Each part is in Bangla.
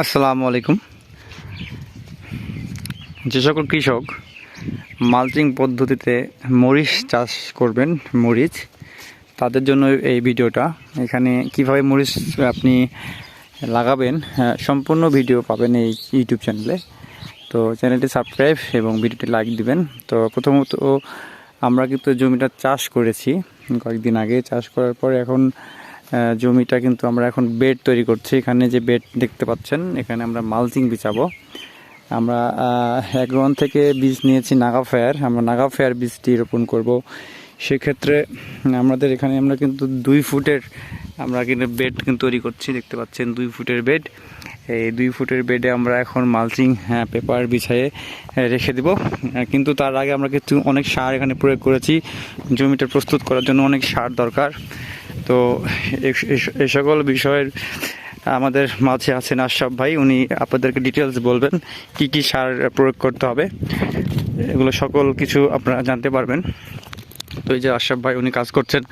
আসসালামু আলাইকুম। যে সকল কৃষক মালচিং পদ্ধতিতে মরিচ চাষ করবেন মরিচ তাদের জন্য এই ভিডিওটা। এখানে কীভাবে মরিচ আপনি লাগাবেন হ্যাঁ, সম্পূর্ণ ভিডিও পাবেন এই ইউটিউব চ্যানেলে। তো চ্যানেলটি সাবস্ক্রাইব এবং ভিডিওটি লাইক দিবেন। তো প্রথমত আমরা কিন্তু জমিটা চাষ করেছি। কয়েকদিন আগে চাষ করার পর এখন জমিটা কিন্তু আমরা এখন বেড তৈরি করছি। এখানে যে বেড দেখতে পাচ্ছেন, এখানে আমরা মালচিং বিছাবো। আমরা অ্যাগ্রন থেকে বীজ নিয়েছি নাগা ফায়ার। আমরা নাগা ফায়ার বীজটি রোপণ করব। সেক্ষেত্রে আমাদের এখানে আমরা কিন্তু দুই ফুটের, আমরা কিন্তু বেড কিন্তু তৈরি করছি, দেখতে পাচ্ছেন, দুই ফুটের বেড। এই দুই ফুটের বেডে আমরা এখন মালচিং হ্যাঁ পেপার বিছায়ে রেখে দেব। কিন্তু তার আগে আমরা কিন্তু অনেক সার এখানে প্রয়োগ করেছি। জমিটা প্রস্তুত করার জন্য অনেক সার দরকার। তো এ- এ- এ সকল বিষয়ের আমাদের মাঝে আছেন আশরাফ ভাই, উনি আপনাদেরকে ডিটেলস বলবেন, কি কি সার প্রয়োগ করতে হবে, এগুলো সকল কিছু আপনারা জানতে পারবেন। তো এই যে আশরাফ ভাই, উনি কাজ করছেন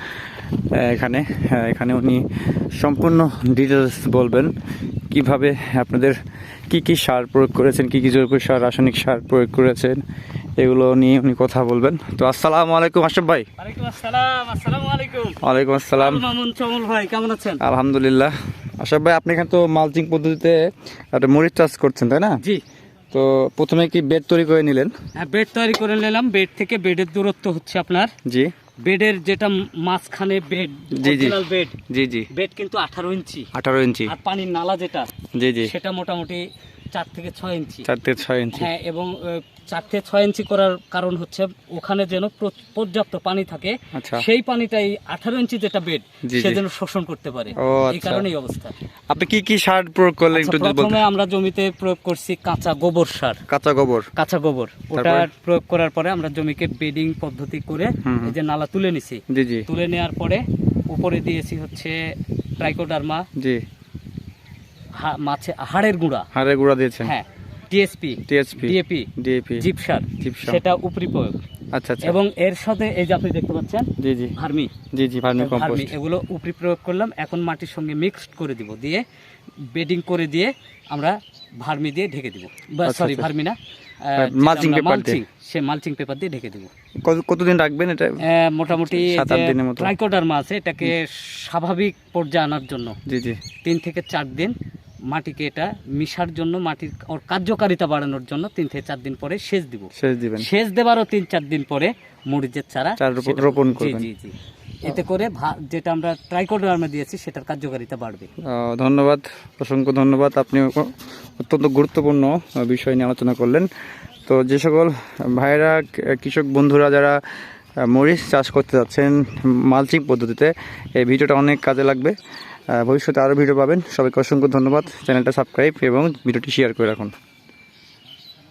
এখানে এখানে উনি সম্পূর্ণ ডিটেলস বলবেন, কীভাবে আপনাদের কি কি সার প্রয়োগ করেছেন, কি কি জৈব সার, রাসায়নিক সার প্রয়োগ করেছেন এগুলো নিয়ে উনি কথা বলবেন। তো আসসালামু আলাইকুম আশরাফ ভাই। ওয়ালাইকুম আসসালাম আসসালামু আলাইকুম। ওয়ালাইকুম আসসালাম। ভাই কেমন আছেন? আলহামদুলিল্লাহ। আশরাফ ভাই আপনি এখানে তো মালচিং পদ্ধতিতে একটা মরিচ চাষ করছেন তাই না? জি। তো প্রথমে কি বেড তৈরি করে নিলেন? হ্যাঁ বেড তৈরি করে নিলাম। বেড থেকে বেডের দূরত্ব হচ্ছে আপনার। জি। বেডের যেটা মাঝখানে বেড জি, জি। বেড জি জি। বেড কিন্তু আঠারো ইঞ্চি। আঠারো ইঞ্চি। আর পানির নালা যেটা জি জি। সেটা মোটামুটি চার থেকে ছয় ইঞ্চি। চার থেকে ছয় ইঞ্চি। হ্যাঁ এবং চার থেকে ছয় ইঞ্চি করার কারণ হচ্ছে ওখানে যেন পর্যাপ্ত পানি থাকে। আচ্ছা। সেই পানিটাই আঠারো ইঞ্চি যেটা বেড সে যেন শোষণ করতে পারে। এই আচ্ছা। কারণেই অবস্থা। আপনি কি কি সার প্রয়োগ করলেন আচ্ছা, একটু প্রথমে আমরা জমিতে প্রয়োগ করছি কাঁচা গোবর সার। কাঁচা গোবর। কাঁচা গোবর। ওটা প্রয়োগ করার পরে আমরা জমিকে বেডিং পদ্ধতি করে। এই যে নালা তুলে নিছি। তুলে নেওয়ার পরে উপরে দিয়েছি হচ্ছে ট্রাইকোডার্মা। জি। মাছে হাড়ের গুঁড়া। হাড়ে গুঁড়া দিয়েছেন? হ্যাঁ টিএসপি টিএসপি ডিএপি ডিএপি জিপসার জিপসার। সেটা উপরি প্রয়োগ। আচ্ছা আচ্ছা। এবং এর সাথে এই যে আপনি দেখতে পাচ্ছেন জি জি। ভার্মি। জি জি ভার্মি কম্পোস্ট। এগুলো উপরি প্রয়োগ করলাম এখন মাটির সঙ্গে মিক্সড করে দিব দিয়ে বেডিং করে দিয়ে আমরা ভার্মি দিয়ে ঢেকে দিব। আচ্ছা, সরি আচ্ছা। ভার্মি না mulching paper দিয়ে। সে মালচিং পেপার দিয়ে ঢেকে দিব। কতদিন রাখবেন এটা? মোটামুটি সাত আট দিনের মতো। ট্রাইকোডার্মা আছে এটাকে স্বাভাবিক পর্যায়ে আনার জন্য। জি জি। তিন থেকে চার দিন মাটিকে এটা মিশার জন্য মাটির ওর কার্যকারিতা বাড়ানোর জন্য তিন থেকে চার দিন পরে সেচ দিব। শেষ দিবেন। সেচ দেবারও তিন চার দিন পরে মরিচের চারা রোপণ- করবেন। জি জি। এতে করে যেটা আমরা ট্রাইকোডার্মা দিয়েছি সেটার কার্যকারিতা বাড়বে। ধন্যবাদ অসংখ্য ধন্যবাদ। আপনি অত্যন্ত গুরুত্বপূর্ণ বিষয় নিয়ে আলোচনা করলেন। তো যে সকল ভাইয়েরা ক- কৃষক বন্ধুরা যারা মরিচ চাষ করতে যাচ্ছেন মালচিং পদ্ধতিতে এই ভিডিওটা অনেক কাজে লাগবে। ভবিষ্যতে আরও ভিডিও পাবেন। সবাইকে অসংখ্য ধন্যবাদ। চ্যানেলটা সাবস্ক্রাইব এবং ভিডিওটি শেয়ার করে রাখুন।